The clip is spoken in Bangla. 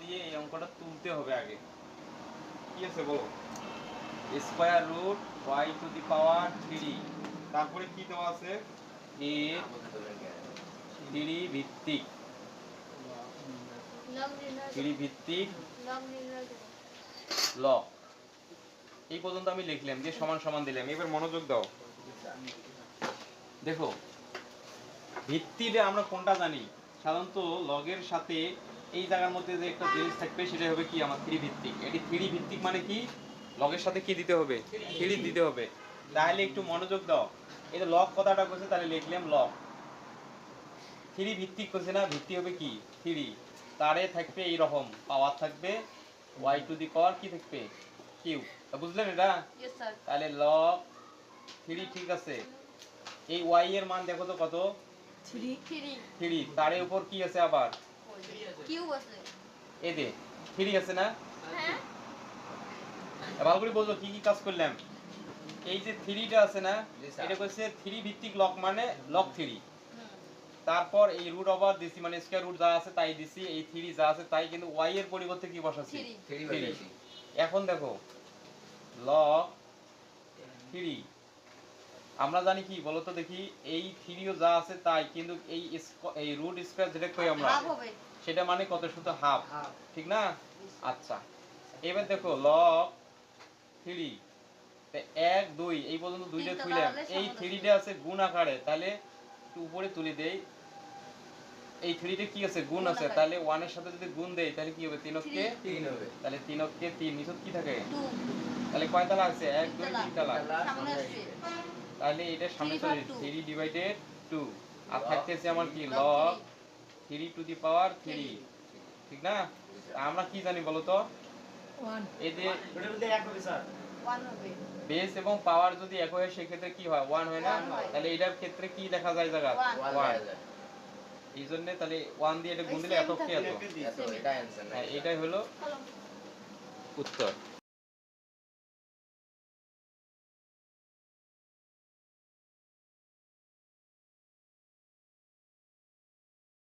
দিয়ে এই অঙ্কটা তুলতে হবে আগে। কি আছে বলো? Square root Y to the power three তারপরে কি দেওয়া আছে? এ থ্রি ভিত্তিক থ্রি ভিত্তিক। ল এই পর্যন্ত আমি লিখলাম, যে সমান সমান দিলাম। এবার মনোযোগ দাও। দেখো ভিত্তিটা আমরা কোনটা জানি? সাধারণত লগের সাথে এই জায়গার মধ্যে যে একটা জিনিস থাকবে সেটা হবে কি? আমার থ্রি ভিত্তিক এটি থ্রি ভিত্তিক মানে কি? লগের সাথে কি দিতে হবে? থ্রি দিতে হবে। তাহলে একটু মনোযোগ দাও। এই যে লগ কথাটা করছে তাহলে লিখলাম লগ। থ্রি ভিত্তিক করছে না ভিত্তি হবে কি? থ্রি তারে থাকবে এই রকম। পাওয়ার থাকবে ওয়াই টু দি পাওয়ার কি থাকবে? কিউ। বুঝলেন এটা. তাহলে লগ থ্রি ঠিক আছে। এই ওয়াই এর মান দেখো তো কত? Three. থ্রি। তারে উপর কি আছে আবার? Cube আছে। এ দে আছে না? হ্যাঁ? ভালো করে বলতো কি কি কাজ করলাম? এই যে থ্রিটা আছে না এটা থ্রি ভিত্তিক লক মানে লক থ্রি। তারপর এই রুট ওভার দিছি মানে স্কয়ার রুট যা আছে তাই দিছি এই থ্রি যা আছে তাই কিন্তু ওয়াই এর পরিবর্তে কি বসাচ্ছি. থ্রি। এখন দেখো লগ থ্রি। আমরা জানি কি বলতো দেখি এই থ্রিও যা আছে তাই কিন্তু এই এই রুট স্কয়ার যেটা কই আমরা। সেটা মানে কত শুধু হাফ ঠিক না? আচ্ছা এবার দেখো লগ থ্রি এক দুই এই পর্যন্ত দুইটা তিনটা খুললাম এই থ্রিটা আছে গুণ আকারে তাহলে উপরে তুলে দেই। এই থ্রিতে কি আছে? গুণ আছে। তাহলে ওয়ানের সাথে যদি গুণ দেই তাহলে কি হবে? তিনককে. তিন। হবে। তাহলে তিনককে তিন। নিচত কি থাকে. তাহলে কয় তালা আছে? এক দুই তিন তিন তালা। তাহলে এটা সামনে চলে থ্রি ডিভাইডেড টু আর থাকতেছে আমার কি? Log three to the power three ঠিক না? আমরা কি জানি বলো তো? এই যে বেস এবং পাওয়ার যদি এক হয় সেক্ষেত্রে কি হয়? ওয়ান হয় না? তাহলে এটার ক্ষেত্রে কি দেখা যায় জায়গা? ওয়ান ওয়ান এই জন্য তাহলে ওয়ান দিয়ে এটা গুণ দিলে এত কি এত হ্যাঁ এটাই হলো উত্তর।